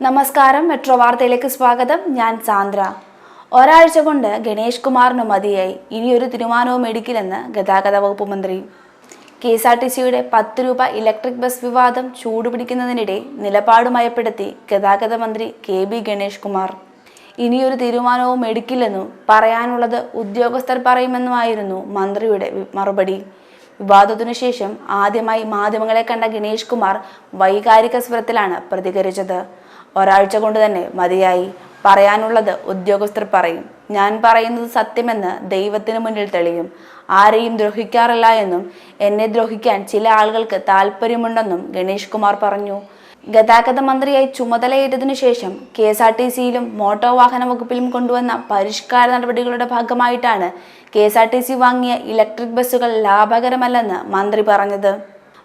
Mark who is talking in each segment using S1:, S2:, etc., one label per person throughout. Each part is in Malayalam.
S1: നമസ്കാരം മെട്രോ വാർത്തയിലേക്ക് സ്വാഗതം. ഞാൻ സാന്ദ്ര. ഒരാഴ്ച കൊണ്ട് ഗണേഷ് കുമാറിന് മതിയായി. ഇനിയൊരു തീരുമാനവും എടുക്കില്ലെന്ന് ഗതാഗത വകുപ്പ് മന്ത്രി. കെ എസ് ആർ ടി സിയുടെ പത്ത് രൂപ ഇലക്ട്രിക് ബസ് വിവാദം ചൂടുപിടിക്കുന്നതിനിടെ നിലപാട് മയപ്പെടുത്തി ഗതാഗത മന്ത്രി കെ ബി ഗണേഷ് കുമാർ. ഇനിയൊരു തീരുമാനവും എടുക്കില്ലെന്നും പറയാനുള്ളത് ഉദ്യോഗസ്ഥർ പറയുമെന്നുമായിരുന്നു മന്ത്രിയുടെ മറുപടി. വിവാദത്തിനു ശേഷം ആദ്യമായി മാധ്യമങ്ങളെ കണ്ട ഗണേഷ് കുമാർ വൈകാരിക സ്വരത്തിലാണ് പ്രതികരിച്ചത്. ഒരാഴ്ച കൊണ്ട് തന്നെ മതിയായി. പറയാനുള്ളത് ഉദ്യോഗസ്ഥർ പറയും. ഞാൻ പറയുന്നത് സത്യമെന്ന് ദൈവത്തിന് മുന്നിൽ തെളിയും. ആരെയും ദ്രോഹിക്കാറില്ല എന്നും എന്നെ ദ്രോഹിക്കാൻ ചില ആളുകൾക്ക് താല്പര്യമുണ്ടെന്നും ഗണേഷ് കുമാർ പറഞ്ഞു. ഗതാഗത മന്ത്രിയായി ചുമതലയേറ്റതിനു ശേഷം കെ എസ് ആർ ടി സിയിലും മോട്ടോർ വാഹന വകുപ്പിലും കൊണ്ടുവന്ന പരിഷ്കാര നടപടികളുടെ ഭാഗമായിട്ടാണ് K S R T C വാങ്ങിയ ഇലക്ട്രിക് ബസ്സുകൾ ലാഭകരമല്ലെന്ന് മന്ത്രി പറഞ്ഞത്.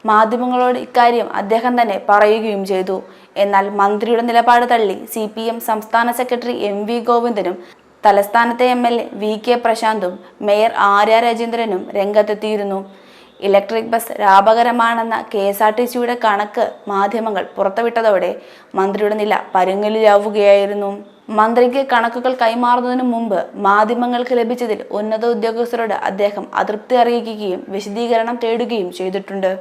S1: മാധ്യമങ്ങളോട് ഇക്കാര്യം അദ്ദേഹം തന്നെ പറയുകയും ചെയ്തു. എന്നാൽ മന്ത്രിയുടെ നിലപാട് തള്ളി സി പി എം സംസ്ഥാന സെക്രട്ടറി എം വി ഗോവിന്ദനും തലസ്ഥാനത്തെ M L A V K പ്രശാന്തും mayor Arya രാജേന്ദ്രനും രംഗത്തെത്തിയിരുന്നു. ഇലക്ട്രിക് ബസ് ലാഭകരമാണെന്ന കെ എസ് ആർ ടി സിയുടെ കണക്ക് മാധ്യമങ്ങൾ പുറത്തുവിട്ടതോടെ മന്ത്രിയുടെ നില പരുങ്ങലിലാവുകയായിരുന്നു. മന്ത്രിക്ക് കണക്കുകൾ കൈമാറുന്നതിനു മുമ്പ് മാധ്യമങ്ങൾക്ക് ലഭിച്ചതിൽ ഉന്നത ഉദ്യോഗസ്ഥരോട് അദ്ദേഹം അതൃപ്തി അറിയിക്കുകയും വിശദീകരണം തേടുകയും ചെയ്തിട്ടുണ്ട്.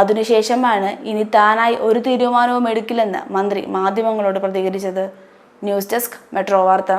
S1: അതിനുശേഷമാണ് ഇനി താനായി ഒരു തീരുമാനവും എടുക്കില്ലെന്ന് മന്ത്രി മാധ്യമങ്ങളോട് പ്രതികരിച്ചത്. ന്യൂസ് ഡെസ്ക് മെട്രോ വാർത്ത.